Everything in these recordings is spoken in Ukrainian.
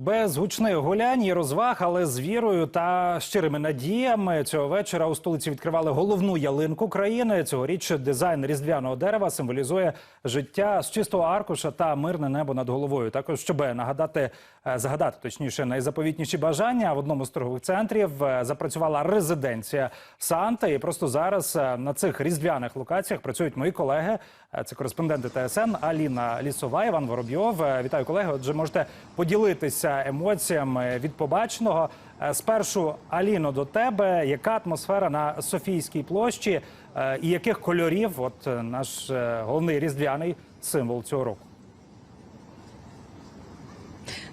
Без гучних гулянь і розваг, але з вірою та щирими надіями цього вечора у столиці відкривали головну ялинку країни. Цьогоріч дизайн різдвяного дерева символізує життя з чистого аркуша та мирне небо над головою. Також щоб нагадати, е, загадати точніше найзаповітніші бажання в одному з торгових центрів е, запрацювала резиденція Санта. І просто зараз е, на цих різдвяних локаціях працюють мої колеги. Це кореспонденти ТСН Аліна Лісова, Іван Воробйов. Вітаю колеги. Отже, можете поділитися емоціями від побаченого. Е, Спершу Аліно до тебе. Яка атмосфера на Софійській площі е, і яких кольорів? От е, наш головний різдвяний символ цього року.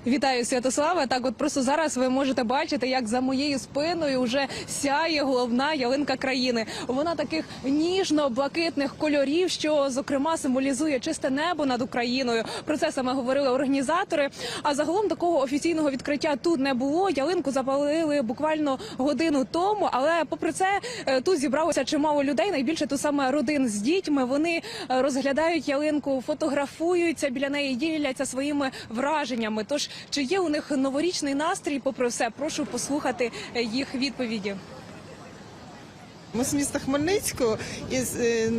Вітаю Святославе. Так, от просто зараз ви можете бачити, як за моєю спиною вже сяє головна ялинка країни. Вона таких ніжно-блакитних кольорів, що зокрема символізує чисте небо над Україною. Про це саме говорили організатори. А загалом такого офіційного відкриття тут не було. Ялинку запалили буквально годину тому. Але попри це е, тут зібралося чимало людей. Найбільше тут саме родин з дітьми. Вони е, розглядають ялинку, фотографуються біля неї, діляться своїми враженнями. Тож чи є у них новорічний настрій? Попри все, прошу послухати е, їх відповіді. Ми з міста Хмельницького і е,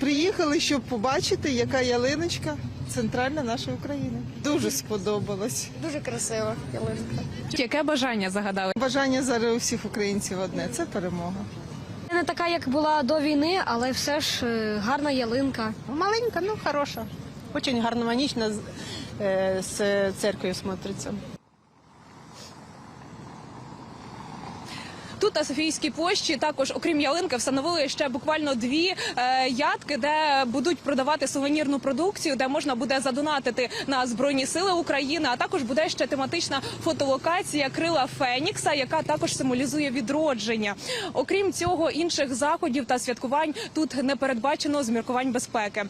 приїхали, щоб побачити, яка ялиночка центральна нашої України. Дуже сподобалось. Дуже красива ялинка. Яке бажання загадали? Бажання зараз у всіх українців одне це перемога. Не така, як була до війни, але все ж е, гарна ялинка. Маленька, ну хороша. Очень гармонично з, е, з церквою смотриться. Тут на Софійській площі також, окрім ялинки, встановили ще буквально дві е, ядки, де будуть продавати сувенірну продукцію, де можна буде задонатити на збройні сили України. А також буде ще тематична фотолокація крила Фенікса, яка також символізує відродження. Окрім цього, інших заходів та святкувань тут не передбачено з міркувань безпеки.